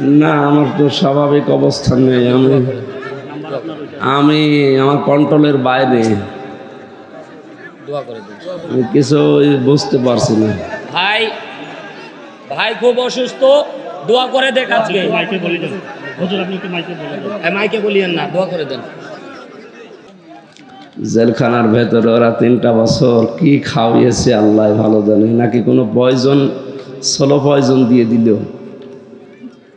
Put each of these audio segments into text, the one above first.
না আমার তো স্বাভাবিক অবস্থান নেই আমি আমি আমার কন্ট্রোলের বাইরে। দোয়া করে দেন আমি কিছু বুঝতে পারছি না। ভাই ভাই খুব অসুস্থ দোয়া করে দেখ আজকে। মাইকে বলে দেন। হুজুর আপনি একটু মাইকে বলে দেন। মাইকে বলিয়েন না দোয়া করে দেন। জেলখানার ভেতরে ওরা তিনটা বছর কি খাওয়িয়েছে আল্লাহ ভালো জানে নাকি কোনো পয়জন সোলো পয়জন দিয়ে দিল?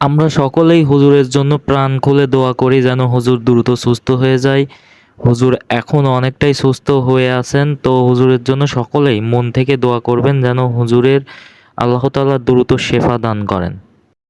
আমরা সকলেই হুজুরের জন্য প্রাণ খুলে দোয়া করি যেন হুজুর দ্রুত সুস্থ হয়ে যায়। হুজুর এখন অনেকটাই সুস্থ হয়ে আছেন, তো হুজুরের জন্য সকলেই মন থেকে দোয়া করবেন যেন হুজুরের আল্লাহ দ্রুত শেফা দান করেন।